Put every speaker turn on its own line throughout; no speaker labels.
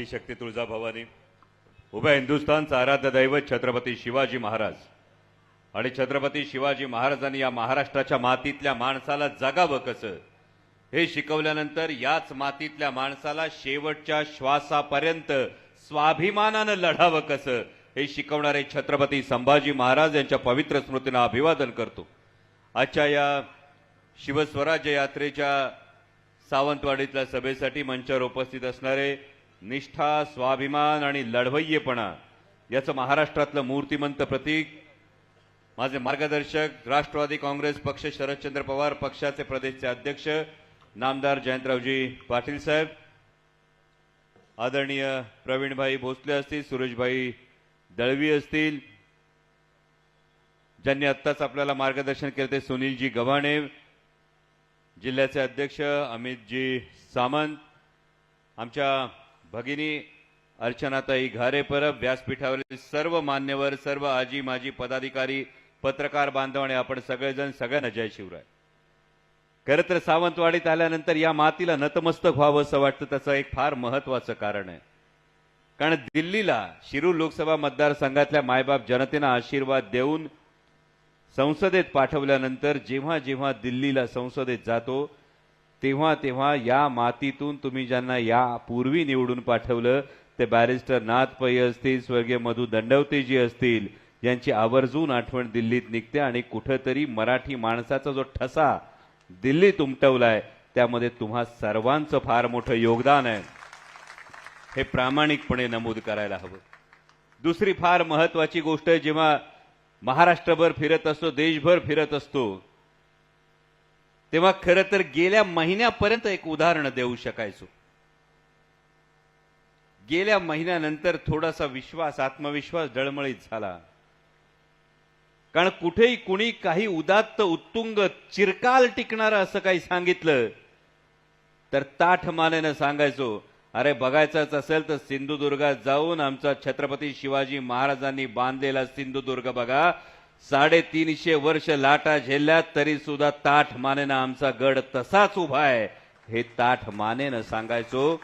आदिशक्ती तुळजाभवानी उभ्या हिंदुस्थानचं आराध्य दैवत छत्रपती शिवाजी महाराज. आणि छत्रपती शिवाजी महाराजांनी या महाराष्ट्राच्या मातीतल्या माणसाला जगावं कसं? हे शिकवल्यानंतर याच मातीतल्या माणसाला शेवटच्या श्वासापर्यंत स्वाभिमानानं लढावं कसं? हे शिकवणारे छत्रपती संभाजी महाराज यांच्या पवित्र स्मृतींना अभिवादन करतो. आजच्या या शिवस्वराज्य यात्रेच्या सावंतवाडीतल्या सभेसाठी मंचावर उपस्थित असणारे निष्ठा स्वाभिमान आणि लढवय्येपणा याचं महाराष्ट्रातलं मूर्तिमंत प्रतीक. माझे मार्गदर्शक राष्ट्रवादी काँग्रेस पक्ष शरदचंद्र पवार पक्षाचे प्रदेशचे अध्यक्ष नामदार जयंतरावजी पाटील साहेब. आदरणीय प्रवीणभाई भोसले असतील सुरेशभाई दळवी असतील. ज्यांनी आत्ताच आपल्याला मार्गदर्शन केले ते सुनीलजी गव्हाणे जिल्ह्याचे अध्यक्ष अमितजी सामंत. आमच्या भगिनी अर्चनाताई घारे परब व्यासपीठावरील सर्व मान्यवर सर्व आजी माजी पदाधिकारी पत्रकार बांधव आणि आपण सगळेजण सगळ्यांना जय शिवराय. खरं तर सावंतवाडीत आल्यानंतर या मातीला नतमस्तक व्हावं असं वाटतं त्याचं एक फार महत्वाचं कारण आहे. कारण दिल्लीला शिरूर लोकसभा मतदारसंघातल्या मायबाप जनतेनं आशीर्वाद देऊन संसदेत पाठवल्यानंतर जेव्हा जेव्हा दिल्लीला संसदेत जातो तेव्हा तेव्हा या मातीतून तुम्ही ज्यांना यापूर्वी निवडून पाठवलं ते बॅरिस्टर नाथ पै असतील स्वर्गीय मधु दंडवतेजी असतील यांची आवर्जून आठवण दिल्लीत निघते आणि कुठंतरी मराठी माणसाचा जो ठसा दिल्लीत उमटवलाय त्यामध्ये तुम्हा सर्वांचं फार मोठं योगदान आहे. हे प्रामाणिकपणे नमूद करायला हवं. दुसरी फार महत्वाची गोष्ट जेव्हा महाराष्ट्रभर फिरत असतो देशभर फिरत असतो तेव्हा खरं तर गेल्या महिन्यापर्यंत एक उदाहरण देऊ शकायचो. गेल्या महिन्यानंतर थोडासा विश्वास आत्मविश्वास डळमळीत झाला. कारण कुठेही कुणी काही उदात्त उत्तुंग चिरकाल टिकणारं असं काही सांगितलं तर ताठ मानेनं सांगायचो अरे बघायचंच असेल तर सिंधुदुर्गात जाऊन आमचा छत्रपती शिवाजी महाराजांनी बांधलेला सिंधुदुर्ग बघा साडेतीनशे वर्ष लाटा झेलल्यात तरी सुद्धा ताठ मानेनं आमचा गड तसाच उभा आहे. हे ताठ मानेनं सांगायचो.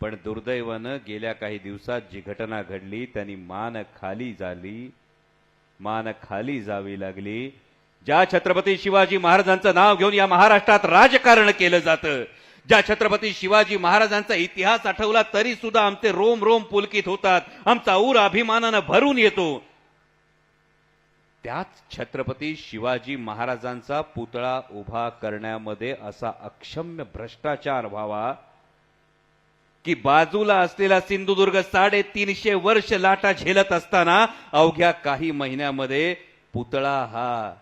पण दुर्दैवानं गेल्या काही दिवसात जी घटना घडली त्यांनी मान खाली झाली. मान खाली जावी लागली. ज्या छत्रपती शिवाजी महाराजांचं नाव घेऊन या महाराष्ट्रात राजकारण केलं जातं ज्या छत्रपती शिवाजी महाराजांचा इतिहास आठवला तरी सुद्धा आमचे रोम रोम पुलकित होतात. आमचा ऊर अभिमानानं भरून येतो. त्याच छत्रपती शिवाजी महाराजांचा पुतळा उभा करण्यामध्ये असा अक्षम्य भ्रष्टाचार व्हावा की बाजूला असलेला सिंधुदुर्ग साडेतीनशे वर्ष लाटा झेलत असताना अवघ्या काही महिन्यामध्ये पुतळा हा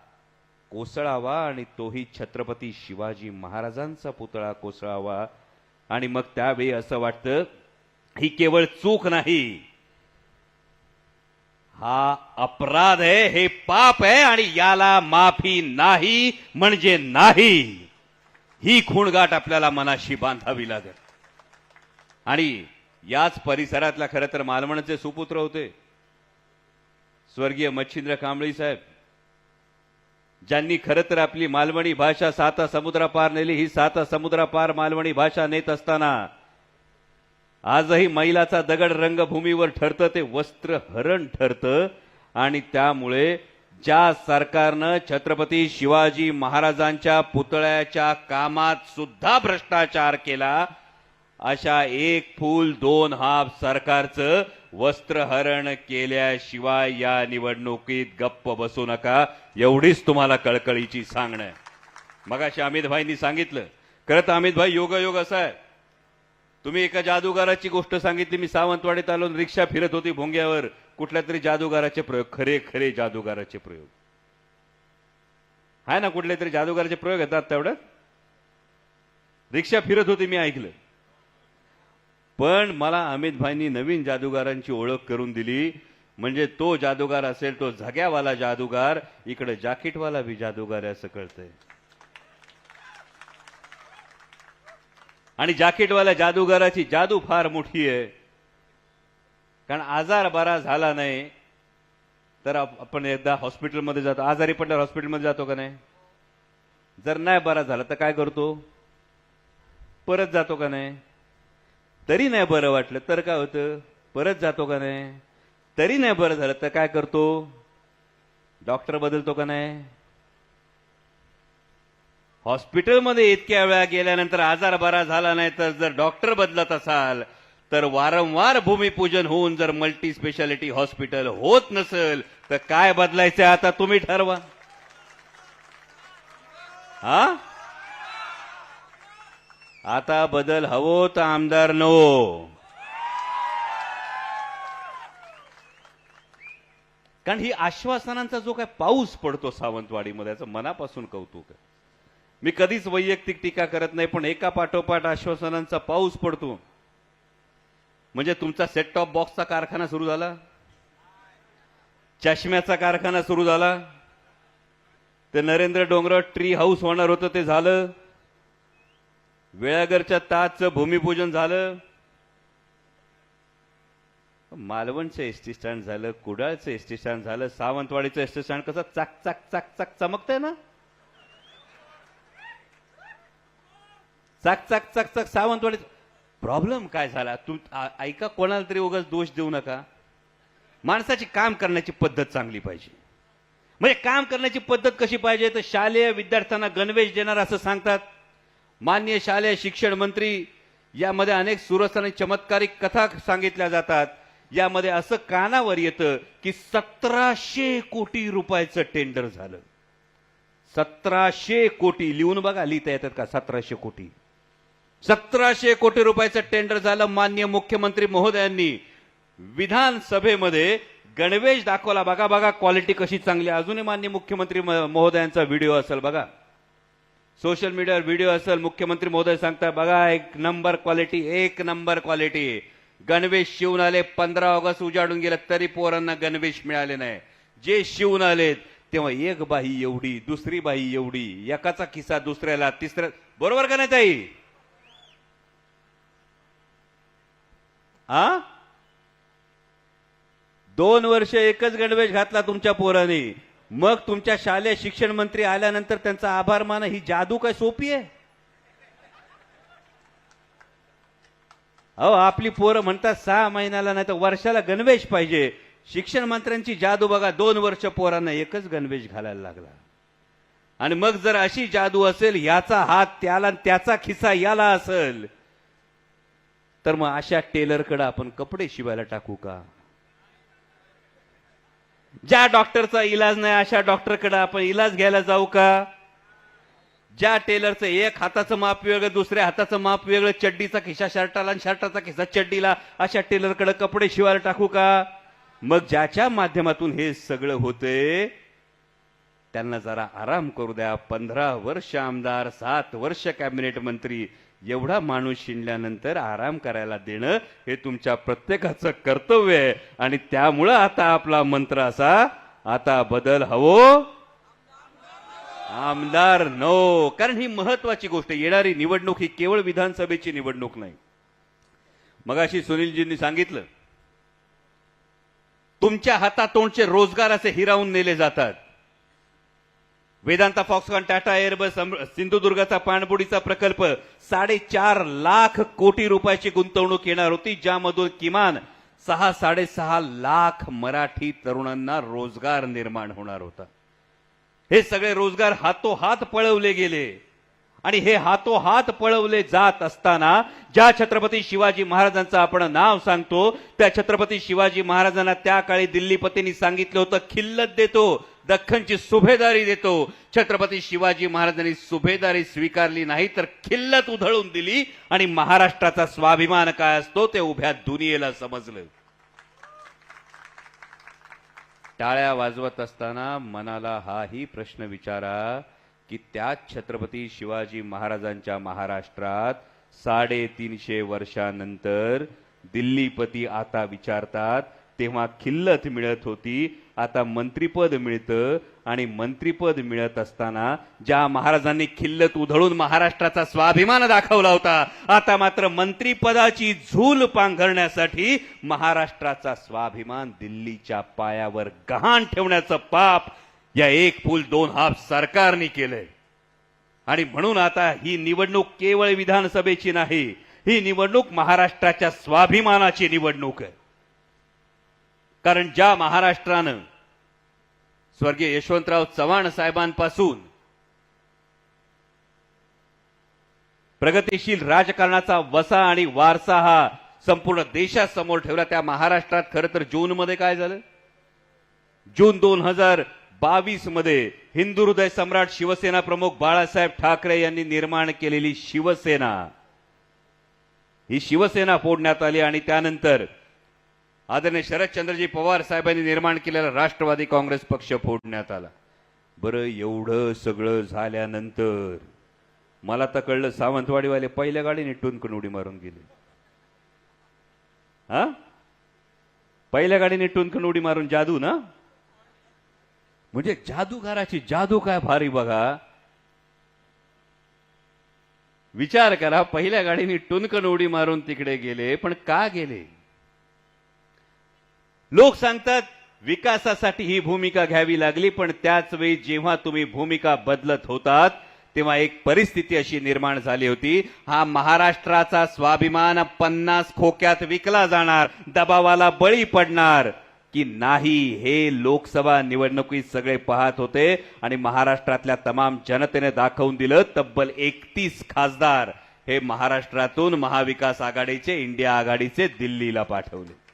कोसळावा आणि तोही छत्रपती शिवाजी महाराजांचा पुतळा कोसळावा. आणि मग त्यावेळी असं वाटतं ही केवळ चूक नाही. हा अपराध आहे हे पाप आहे आणि याला माफी नाही म्हणजे नाही. ही खूणगाठ आपल्याला मनाशी बांधावी लागेल. आणि याच परिसरातल्या खरं तर मालवणचे सुपुत्र होते. स्वर्गीय मच्छिंद्र कांबळी साहेब ज्यांनी खरं तर आपली मालवणी भाषा साता समुद्रापार नेली ही साता समुद्रापार मालवणी भाषा नेत असताना आजही मैलाचा दगड रंगभूमीवर ठरतं ते वस्त्र हरण ठरतं. आणि त्यामुळे ज्या सरकारनं छत्रपती शिवाजी महाराजांच्या पुतळ्याच्या कामात सुद्धा भ्रष्टाचार केला अशा एक फूल दोन हाफ सरकारचं वस्त्रहरण केल्याशिवाय या निवडणुकीत गप्प बसू नका. एवढीच तुम्हाला कळकळीची सांगणं. आहे मगाशी अमित भाईंनी सांगितलं. खरं तर अमित भाई योगायोग असा आहे. तुम्ही एका जादूगाराची गोष्ट सांगितली मी सावंतवाडीत आलो रिक्षा फिरत होती भोंग्यावर. कुठल्या तरी जादूगाराचे प्रयोग खरे खरे जादूगाराचे प्रयोग. आहे ना कुठले तरी जादूगाराचे प्रयोग येतात तेवढ्यात रिक्षा फिरत होती मी ऐकलं. पण मला अमित भाईंनी नवीन जादूगारांची ओळख करून दिली. म्हणजे तो जादूगार असेल तो झग्यावाला जादूगार इकडे जाकीटवाला बी जादूगार आहे असं कळतंय. आणि जाकीटवाल्या जादूगाराची जादू फार मोठी आहे. कारण आजार बरा झाला नाही तर आपण एकदा हॉस्पिटलमध्ये जातो. आजारी पडल्यावर हॉस्पिटलमध्ये जातो का नाही? जर नाही बरा झाला तर काय करतो? परत जातो का नाही? तरी नाही बरं वाटलं. तर काय होतं? परत जातो का नाही? तरी नाही बरं झालं. तर काय करतो? डॉक्टर बदलतो का नाही? हॉस्पिटलमध्ये इतक्या वेळा गेल्यानंतर आजार बरा झाला नाही तर जर डॉक्टर बदलत असाल तर वारंवार भूमिपूजन होऊन जर मल्टी स्पेशालिटी हॉस्पिटल होत नसेल तर काय बदलायचं आता तुम्ही ठरवा. हा? आता बदल हवो तर आमदार नो कारण ही आश्वासनांचा जो काय पाऊस पडतो सावंतवाडीमध्ये याचं मनापासून कौतुक आहे. मी कधीच वैयक्तिक टीका करत नाही पण एका पाठोपाठ आश्वासनांचा पाऊस पडतो. म्हणजे तुमचा सेट टॉप बॉक्सचा कारखाना सुरू झाला? चष्म्याचा कारखाना सुरू झाला? ते नरेंद्र डोंगराव ट्री हाऊस होणार होतं ते झालं. वेळागरच्या ताजचं भूमिपूजन झालं. मालवणचं एसटी स्टँड झालं कुडाळचं एसटी स्टँड झालं सावंतवाडीचं एसटी स्टँड कसं चाक चाक चाक चाक चमकतंय ना? चाक चाक चाक चाक सावंतवाडी. प्रॉब्लेम काय झाला? तू ऐका कोणाला तरी उगाच दोष देऊ नका. माणसाची काम करण्याची पद्धत चांगली पाहिजे. म्हणजे काम करण्याची पद्धत कशी पाहिजे? तर शालेय विद्यार्थ्यांना गणवेश देणार असं सांगतात. मान्य शालेय शिक्षण मंत्री यामध्ये अनेक सुरस आणि चमत्कारिक कथा सांगितल्या जातात. यामध्ये असं कानावर येतं की सतराशे कोटी रुपयाचं टेंडर झालं. सतराशे कोटी लिहून बघा लिहिता येतात का? सतराशे कोटी. सतराशे कोटी रुपयाचं टेंडर झालं मान्य मुख्यमंत्री महोदयांनी. विधानसभेमध्ये गणवेश दाखवला. बघा बघा क्वालिटी कशी चांगली अजूनही मान्य मुख्यमंत्री महोदयांचा व्हिडिओ असेल बघा. सोशल मीडियावर व्हिडिओ असेल मुख्यमंत्री महोदय सांगतात बघा एक नंबर क्वालिटी एक नंबर क्वालिटी. गणवेश शिवून आले पंधरा ऑगस्ट उजाडून गेला तरी पोरांना गणवेश मिळाले नाही. जे शिवून आलेत तेव्हा एक बाई एवढी दुसरी बाई एवढी एकाचा किस्सा दुसऱ्याला तिसऱ्या बरोबर का नाही ताई? आ? दोन वर्ष एकच गणवेश घातला तुमच्या पोराने. मग तुमच्या शालेय शिक्षण मंत्री आल्यानंतर त्यांचा आभार माना ही जादू काय सोपी आहे? अहो आपली पोरं म्हणतात सहा महिन्याला नाही तर वर्षाला गणवेश पाहिजे. शिक्षण मंत्र्यांची जादू बघा दोन वर्ष पोरांना एकच गणवेश घालायला लागला. आणि मग जर अशी जादू असेल याचा हात त्याला त्याचा खिसा याला असेल तर मग अशा टेलरकडे आपण कपडे शिवायला टाकू का? ज्या डॉक्टरचा इलाज नाही अशा डॉक्टरकडे आपण इलाज घ्यायला जाऊ का? ज्या टेलरचं एक हाताचं माप वेगळं दुसऱ्या हाताचं माप वेगळं चड्डीचा खिसा शर्टाला आणि शर्टाचा खिसा चड्डीला अशा टेलरकडे कपडे शिवायला टाकू का? मग ज्याच्या माध्यमातून हे सगळं होतंय त्यांना जरा आराम करू द्या. पंधरा वर्ष आमदार सात वर्ष कॅबिनेट मंत्री एवढा माणूस शिणल्यानंतर आराम करायला देणं हे तुमच्या प्रत्येकाचं कर्तव्य आहे. आणि त्यामुळं आता आपला मंत्र असा आता बदल हवो. आमदार नो. कारण ही महत्वाची गोष्ट येणारी निवडणूक ही केवळ विधानसभेची निवडणूक नाही. मगाशी सुनीलजींनी सांगितलं तुमच्या हातातोंडचे रोजगार असे हिरावून नेले जातात. वेदांता फॉक्सकॉन टाटा एअरबस सिंधुदुर्गाचा पाणबुडीचा प्रकल्प साडेचार लाख कोटी रुपयाची गुंतवणूक येणार होती ज्यामधून किमान सहा साडेसहा लाख मराठी तरुणांना रोजगार निर्माण होणार होता. हे सगळे रोजगार हातोहात पळवले गेले. आणि हे हातोहात पळवले जात असताना ज्या छत्रपती शिवाजी महाराजांचं आपण नाव सांगतो त्या छत्रपती शिवाजी महाराजांना त्या काळी दिल्लीपतींनी सांगितलं होतं खिल्लत देतो. दख्खनची सुभेदारी देतो. छत्रपती शिवाजी महाराजांनी सुभेदारी स्वीकारली नाही तर खिल्लत उधळून दिली आणि महाराष्ट्राचा स्वाभिमान काय असतो ते उभ्या दुनियेला समजलं. टाळ्या वाजवत असताना मनाला हाही प्रश्न विचारा की त्याच छत्रपती शिवाजी महाराजांच्या महाराष्ट्रात साडेतीनशे वर्षानंतर दिल्लीपती आता विचारतात तेव्हा खिल्लत मिळत होती. आता मंत्रीपद मिळतं आणि मंत्रीपद मिळत असताना ज्या महाराजांनी खिल्लत उधळून महाराष्ट्राचा स्वाभिमान दाखवला होता आता मात्र मंत्रीपदाची झूल पांघरण्यासाठी महाराष्ट्राचा स्वाभिमान दिल्लीच्या पायावर गहाण ठेवण्याचं पाप या एक फूल दोन हाफ सरकारने केलंय. आणि म्हणून आता ही निवडणूक केवळ विधानसभेची नाही ही निवडणूक महाराष्ट्राच्या स्वाभिमानाची निवडणूक आहे. कारण ज्या महाराष्ट्रानं स्वर्गीय यशवंतराव चव्हाण साहेबांपासून प्रगतीशील राजकारणाचा वसा आणि वारसा हा संपूर्ण देशासमोर ठेवला त्या महाराष्ट्रात खरं तर जूनमध्ये काय झालं? जून दोन हजार बावीसमध्ये हिंदू हृदय सम्राट शिवसेना प्रमुख बाळासाहेब ठाकरे यांनी निर्माण केलेली शिवसेना ही शिवसेना फोडण्यात आली आणि त्यानंतर आदरणीय शरदचंद्रजी पवार साहेबांनी निर्माण केलेला राष्ट्रवादी काँग्रेस पक्ष फोडण्यात आला. बरं एवढं सगळं झाल्यानंतर मला तर कळलं सावंतवाडीवाले पहिल्या गाडीने टुनकन उडी मारून गेले. हा? पहिल्या गाडीने टुनकन उडी मारून जादू ना? म्हणजे जादूगाराची जादू काय भारी बघा. विचार करा पहिल्या गाडीने टुनकन उडी मारून तिकडे गेले पण का गेले? लोक सांगतात विकासासाठी ही भूमिका घ्यावी लागली पण त्याच वेळी जेव्हा तुम्ही भूमिका बदलत होतात तेव्हा एक परिस्थिती अशी निर्माण झाली होती. हा महाराष्ट्राचा स्वाभिमान पन्नास खोक्यात विकला जाणार दबावाला बळी पडणार की नाही हे लोकसभा निवडणुकीत सगळे पाहत होते आणि महाराष्ट्रातल्या तमाम जनतेने दाखवून दिलं तब्बल एकतीस खासदार हे महाराष्ट्रातून महाविकास आघाडीचे इंडिया आघाडीचे दिल्लीला पाठवले.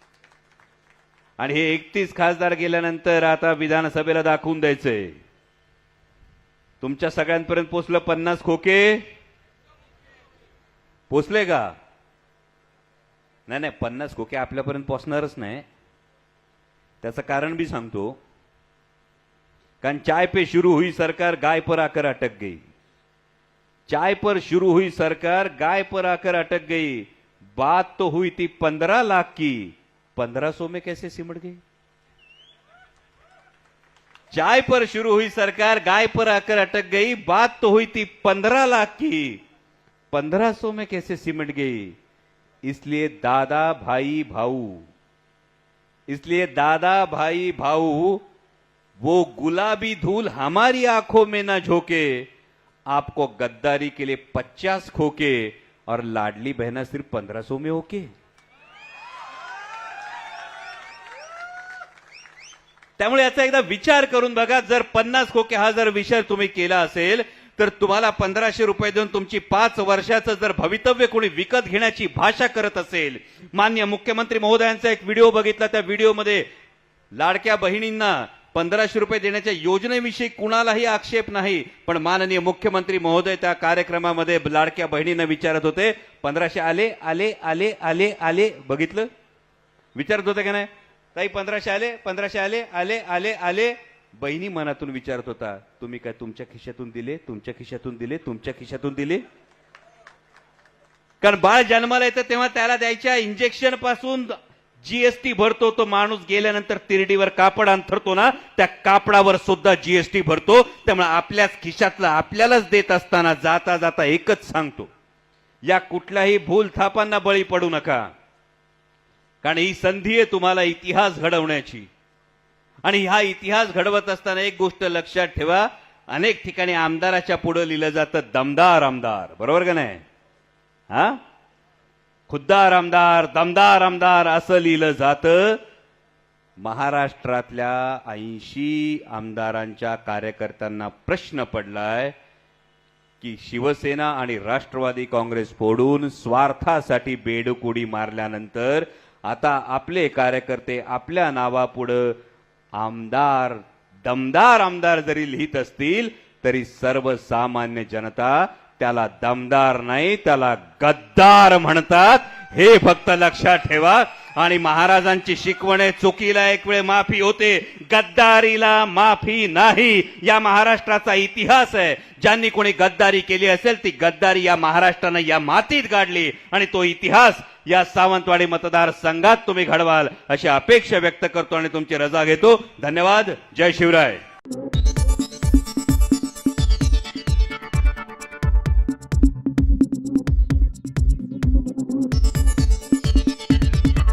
आणि हे एकतीस खासदार गेल्यानंतर आता विधानसभेला दाखवून द्यायचंय. तुमच्या सगळ्यांपर्यंत पोचलं पन्नास खोके? पोचले का? नाही नाही पन्नास खोके आपल्यापर्यंत पोचणारच नाही. त्याचं कारण भी सांगतो. कारण चाय पे शुरू हुई सरकार गाय पर आकर अटक गई. चाय पर शुरू हुई सरकार गाय पर आकर अटक गई. बात तो हुई थी पंद्रह लाख की. पंद्रह सौ में कैसे सिमट गई? चाय पर शुरू हुई सरकार, गाय पर आकर अटक गई, बात तो हुई थी पंद्रह लाख की। पंद्रह सौ में कैसे सिमट गई? इसलिए दादा भाई भाऊ, इसलिए दादा भाई भाऊ, वो गुलाबी धूल हमारी आँखों में ना झोंके, आपको गद्दारी के लिए पचास खोके और लाडली बहना सिर्फ़ पंद्रह सौ में होके। त्यामुळे याचा एकदा विचार करून बघा जर पन्नास खोके हा जर विचार तुम्ही केला असेल तर तुम्हाला पंधराशे रुपये देऊन तुमची पाच वर्षाचं जर भवितव्य कोणी विकत घेण्याची भाषा करत असेल मान्य मुख्यमंत्री महोदयांचा एक व्हिडिओ बघितला त्या व्हिडिओमध्ये लाडक्या बहिणींना पंधराशे रुपये देण्याच्या योजनेविषयी कुणालाही आक्षेप नाही पण माननीय मुख्यमंत्री महोदय त्या कार्यक्रमामध्ये लाडक्या बहिणींना विचारत होते. पंधराशे आले आले आले आले आले बघितलं? विचारत होते का नाही? ताई पंधराशे आले पंधराशे आले आले आले आले. बहिणी मनातून विचारत होता तुम्ही काय तुमच्या खिशातून दिले? तुमच्या खिशातून दिले? तुमच्या खिशातून दिले? कारण बाळ जन्माला येतं तेव्हा त्याला द्यायच्या इंजेक्शनपासून जीएसटी भरतो तो माणूस गेल्यानंतर तिरडीवर कापड अंथरतो ना त्या कापडावर सुद्धा जीएसटी भरतो. त्यामुळे आपल्याच खिशातला आपल्यालाच देत असताना जाता जाता एकच सांगतो या कुठल्याही भूल थापांना बळी पडू नका. कारण ही संधी आहे तुम्हाला इतिहास घडवण्याची. आणि हा इतिहास घडवत असताना एक गोष्ट लक्षात ठेवा अनेक ठिकाणी आमदाराच्या पुढे लिहिलं जातं दमदार आमदार. बरोबर का नाही? हा? खुद्दार आमदार दमदार आमदार असं लिहिलं जातं. महाराष्ट्रातल्या ऐंशी आमदारांच्या कार्यकर्त्यांना प्रश्न पडलाय की शिवसेना आणि राष्ट्रवादी काँग्रेस फोडून स्वार्थासाठी बेडकुडी मारल्यानंतर आता आपले कार्यकर्ते आपल्या नावापुढं आमदार दमदार आमदार जरी लिहित असतील तरी सर्वसामान्य जनता त्याला दमदार नाही त्याला गद्दार म्हणतात. हे फक्त लक्षात ठेवा. आणि महाराजांची शिकवण आहे चुकीला एक वेळ माफी होते. गद्दारीला माफी नाही. या महाराष्ट्राचा इतिहास आहे. ज्यांनी कोणी गद्दारी केली असेल ती गद्दारी या महाराष्ट्रानं या मातीत गाडली. आणि तो इतिहास या सावंतवाडी मतदारसंघात तुम्ही घडवाल अशी अपेक्षा व्यक्त करतो आणि तुमची रजा घेतो. धन्यवाद. जय शिवराय.